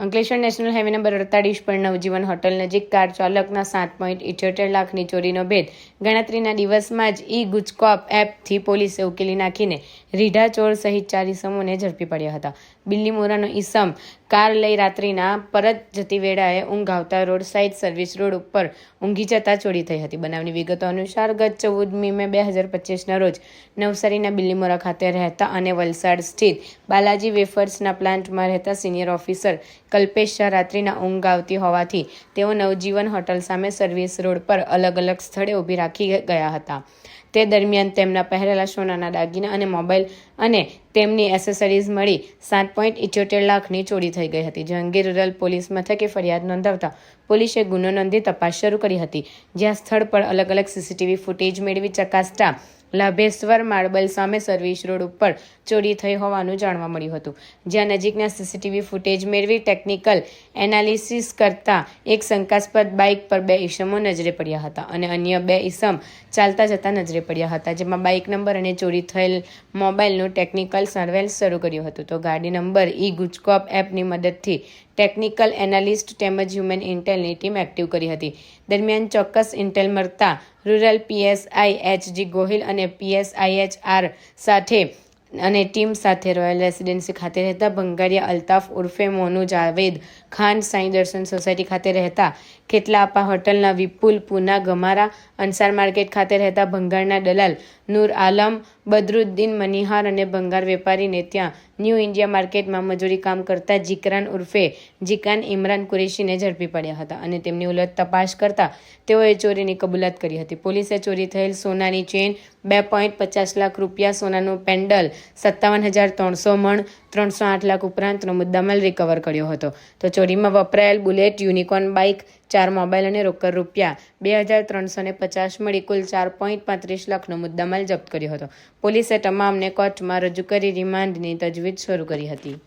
Ankleshwar national highway number અડતાલીસ પર Navjivan hotel નજીક કાર ચાલકના સાત પોઈન્ટ ઇઠ્યોતેર લાખની ચોરીનો ભેદ. ગણતરીના દિવસમાં જ ઈ ગુજકોપ એપથી પોલીસે ઉકેલી નાખીને રીઢા ચોર સહિત ચાર ઇસમોને ઝડપી પડ્યા હતા. બિલ્લીમોરાનો ઇસમ કાર લઈ રાત્રિના પરત જતી વેળાએ ઊંઘ આવતા રોડ સાઇડ સર્વિસ રોડ ઉપર ઊંઘી જતા ચોરી થઈ હતી. બનાવની વિગતો અનુસાર ગત ચૌદમી મે બે હજાર પચીસના રોજ નવસારીના બિલ્લીમોરા ખાતે રહેતા અને વલસાડ સ્થિત બાલાજી વેફર્સના પ્લાન્ટમાં રહેતા સિનિયર ઓફિસર કલ્પેશ રાત્રિના ઊંઘ આવતી હોવાથી તેઓ નવજીવન હોટલ સામે સર્વિસ રોડ પર અલગ અલગ સ્થળે ઊભી રાખી ગયા હતા. તે દરમિયાન તેમના પહેરેલા સોનાના દાગીના અને મોબાઈલ અને તેમની એસેસરીઝ મળી સાત પોઈન્ટ ઇઠ્યોતેર લાખની ચોરી થઈ ગઈ હતી જહાંગીર રૂરલ પોલીસ મથકે ફરિયાદ નોંધાવતા પોલીસે ગુનો નોંધી તપાસ શરૂ કરી હતી. જ્યાં સ્થળ પર અલગ અલગ સીસીટીવી ફૂટેજ મેળવી ચકાસતા લાભેશ્વર માર્બલ સામે સર્વિસ રોડ ઉપર ચોરી થઈ હોવાનું જાણવા મળ્યું હતું. જ્યાં નજીકના સીસીટીવી ફૂટેજ મેળવી ટેકનિકલ એનાલિસિસ કરતા એક શંકાસ્પદ બાઇક પર બે ઈસમો નજરે પડ્યા હતા અને અન્ય બે ઈસમ ચાલતા જતા નજરે પડ્યા હતા, જેમાં બાઇક નંબર અને ચોરી થયેલ મોબાઈલનું ટેકનિકલ સર્વેલન્સ શરૂ કર્યું હતું. તો ગાડી નંબર ઈ ગુજકોપ એપની મદદથી ટેકનિકલ એનાલિસ્ટ તેમજ હ્યુમન ઇન્ટેલની ટીમ એક્ટિવ કરી હતી. દરમિયાન ચોક્કસ ઇન્ટેલ મળતા રૂરલ પીએસઆઈ એચજી ગોહિલ અને પીએસઆઈએચ આર સાથે અને ટીમ સાથે રોયલ રેસિડેન્સી ખાતે રહેતા ભંગારિયા અલ્તાફ ઉર્ફે મોનુ જાવેદ ખાન સાંઈ દર્શન સોસાયટી ખાતે રહેતા ખેતલાપા હોટલના વિપુલ પૂના ગમારા, અંસાર માર્કેટ ખાતે રહેતા ભંગારના દલાલ નૂર આલમ બદરુદ્દીન મનિહાર અને ભંગાર વેપારીને ત્યાં ન્યૂ ઇન્ડિયા માર્કેટમાં મજૂરી કામ કરતા જીકરાન ઉર્ફે જીકાન ઇમરાન કુરેશીને ઝડપી પડ્યા હતા અને તેમની ઉલટ તપાસ કરતા તેઓએ ચોરીની કબૂલાત કરી હતી. પોલીસે ચોરી થયેલ સોનાની ચેન બે પોઈન્ટ પચાસ લાખ રૂપિયા સોનાનું પેન્ડલ સત્તાવન હજાર ત્રણસો મણ ત્રણસો આઠ લાખ ઉપરાંતનો મુદ્દામાલ રિકવર કર્યો હતો. તો ચોરીમાં વપરાયેલ બુલેટ, યુનિકોર્ન બાઇક, ચાર મોબાઈલ અને રોકડ રૂપિયા બે હજાર ત્રણસો ને પચાસ મળી કુલ ચાર પોઈન્ટ પાંત્રીસ લાખનો મુદ્દામાલ જપ્ત કર્યો હતો. પોલીસે તમામને કોર્ટમાં રજૂ કરી રિમાન્ડની તજવીજ શરૂ કરી હતી.